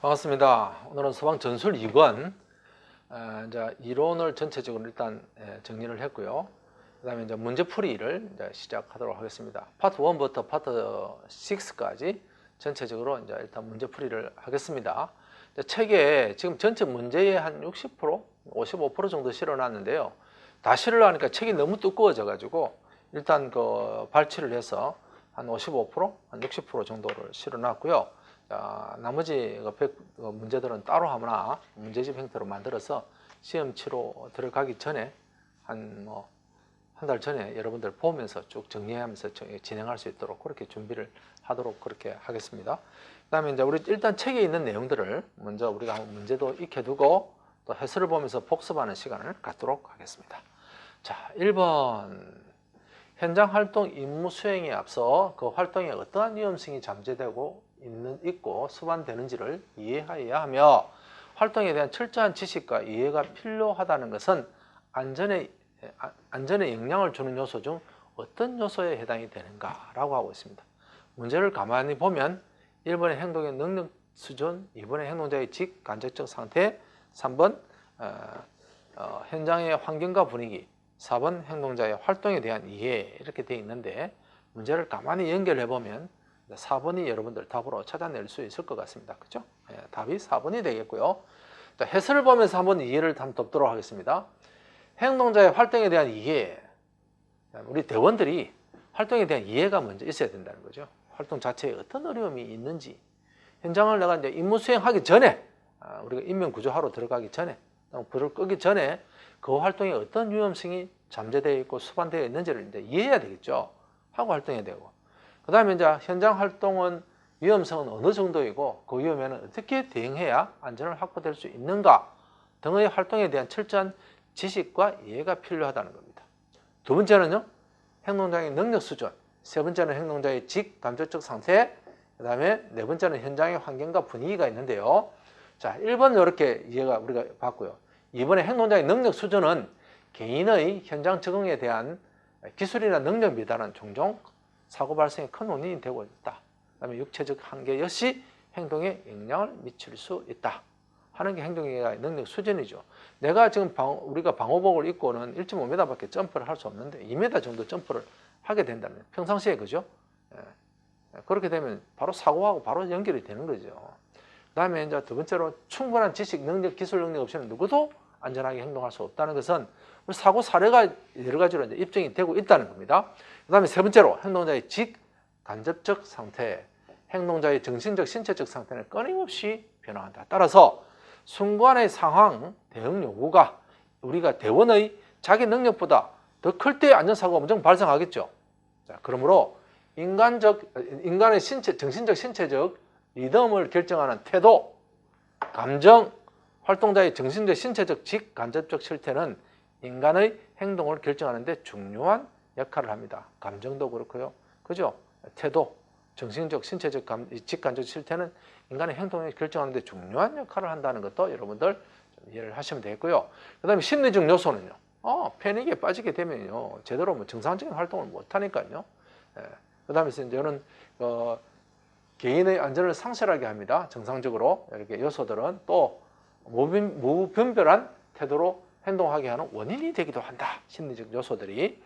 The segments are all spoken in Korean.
반갑습니다. 오늘은 소방 전술 2권 어, 이제 이론을 전체적으로 일단 예, 정리를 했고요. 그다음에 이제 문제풀이를 이제 시작하도록 하겠습니다. 파트 1부터 파트 6까지 전체적으로 이제 일단 문제풀이를 하겠습니다. 책에 지금 전체 문제의 한 60%, 55% 정도 실어놨는데요. 다 실으려니까 책이 너무 두꺼워져 가지고 일단 그 발췌를 해서 한 55%, 한 60% 정도를 실어놨고요. 자, 나머지 그 문제들은 따로 하거나 문제집 형태로 만들어서 시험 치러 들어가기 전에 한 뭐 한 달 전에 여러분들 보면서 쭉 정리하면서 저- 진행할 수 있도록 그렇게 준비를 하도록 그렇게 하겠습니다. 그다음에 이제 우리 일단 책에 있는 내용들을 먼저 우리가 문제도 익혀두고 또 해설을 보면서 복습하는 시간을 갖도록 하겠습니다. 자, 1번 현장 활동 임무 수행에 앞서 그 활동에 어떠한 위험성이 잠재되고 있는 있고 수반되는지를 이해하여야 하며 활동에 대한 철저한 지식과 이해가 필요하다는 것은 안전에 아, 안전에 영향을 주는 요소 중 어떤 요소에 해당이 되는가 라고 하고 있습니다. 문제를 가만히 보면 1번의 행동의 능력 수준, 2번의 행동자의 직 간접적 상태, 3번 어, 어, 현장의 환경과 분위기, 4번 행동자의 활동에 대한 이해 이렇게 되어 있는데 문제를 가만히 연결해 보면 4번이 여러분들 답으로 찾아낼 수 있을 것 같습니다. 그죠? 예, 답이 4번이 되겠고요. 자, 해설을 보면서 한번 이해를 한번 돕도록 하겠습니다. 행동자의 활동에 대한 이해. 우리 대원들이 활동에 대한 이해가 먼저 있어야 된다는 거죠. 활동 자체에 어떤 어려움이 있는지 현장을 내가 이제 임무 수행하기 전에 아, 우리가 인명 구조하러 들어가기 전에 또 불을 끄기 전에 그 활동에 어떤 위험성이 잠재되어 있고 수반되어 있는지를 이제 이해해야 되겠죠. 하고 활동해야 되고. 그 다음에 이제 현장 활동은 위험성은 어느 정도이고 그 위험에는 어떻게 대응해야 안전을 확보될 수 있는가 등의 활동에 대한 철저한 지식과 이해가 필요하다는 겁니다. 두 번째는요, 행동자의 능력 수준. 세 번째는 행동자의 직 감정적 상태. 그 다음에 네 번째는 현장의 환경과 분위기가 있는데요. 자, 1번 이렇게 이해가 우리가 봤고요. 2번의 행동자의 능력 수준은 개인의 현장 적응에 대한 기술이나 능력 미달은 종종 사고 발생의 큰 원인이 되고 있다. 그 다음에 육체적 한계 역시 행동에 영향을 미칠 수 있다. 하는 게 행동의 능력 수준이죠. 내가 지금 방, 우리가 방호복을 입고는 1.5m밖에 점프를 할 수 없는데 2m 정도 점프를 하게 된다면 평상시에 그죠? 예. 그렇게 되면 바로 사고하고 바로 연결이 되는 거죠. 그 다음에 이제 두 번째로 충분한 지식, 능력, 기술 능력 없이는 누구도 안전하게 행동할 수 없다는 것은 우리 사고 사례가 여러 가지로 이제 입증이 되고 있다는 겁니다. 그 다음에 세 번째로 행동자의 직 간접적 상태, 행동자의 정신적, 신체적 상태는 끊임없이 변화한다. 따라서 순간의 상황 대응 요구가 우리가 대원의 자기 능력보다 더 클 때 안전사고가 먼저 발생하겠죠. 자, 그러므로 인간적 인간의 신체 정신적 신체적 리듬을 결정하는 태도, 감정, 활동자의 정신적 신체적 직 간접적 실태는 인간의 행동을 결정하는 데 중요한 역할을 합니다. 감정도 그렇고요. 그죠? 태도, 정신적 신체적 감, 이 직간접 실태는 인간의 행동을 결정하는 데 중요한 역할을 한다는 것도 여러분들 좀 이해를 하시면 되겠고요. 그 다음에 심리적 요소는요. 어, 패닉에 빠지게 되면요. 제대로 뭐 정상적인 활동을 못 하니까요. 예. 그 다음에 이제는 어, 개인의 안전을 상실하게 합니다. 정상적으로 이렇게 요소들은 또 무분별한 태도로 행동하게 하는 원인이 되기도 한다. 심리적 요소들이.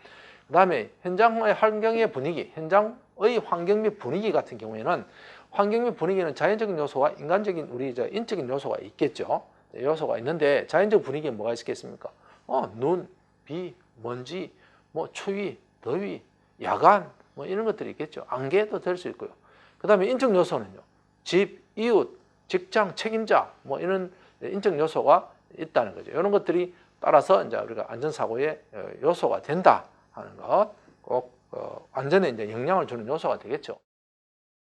그 다음에 현장의 환경의 분위기, 현장의 환경 및 분위기 같은 경우에는 환경 및 분위기는 자연적인 요소와 인간적인 우리 저 인적인 요소가 있겠죠. 요소가 있는데 자연적 분위기에 뭐가 있겠습니까? 어, 눈, 비, 먼지, 뭐 추위, 더위, 야간 뭐 이런 것들이 있겠죠. 안개도 될 수 있고요. 그 다음에 인적 요소는요. 집, 이웃, 직장, 책임자 뭐 이런 인적 요소가 있다는 거죠. 이런 것들이 따라서 이제 우리가 안전사고의 어, 요소가 된다 하는 것, 꼭 어, 안전에 이제 영향을 주는 요소가 되겠죠.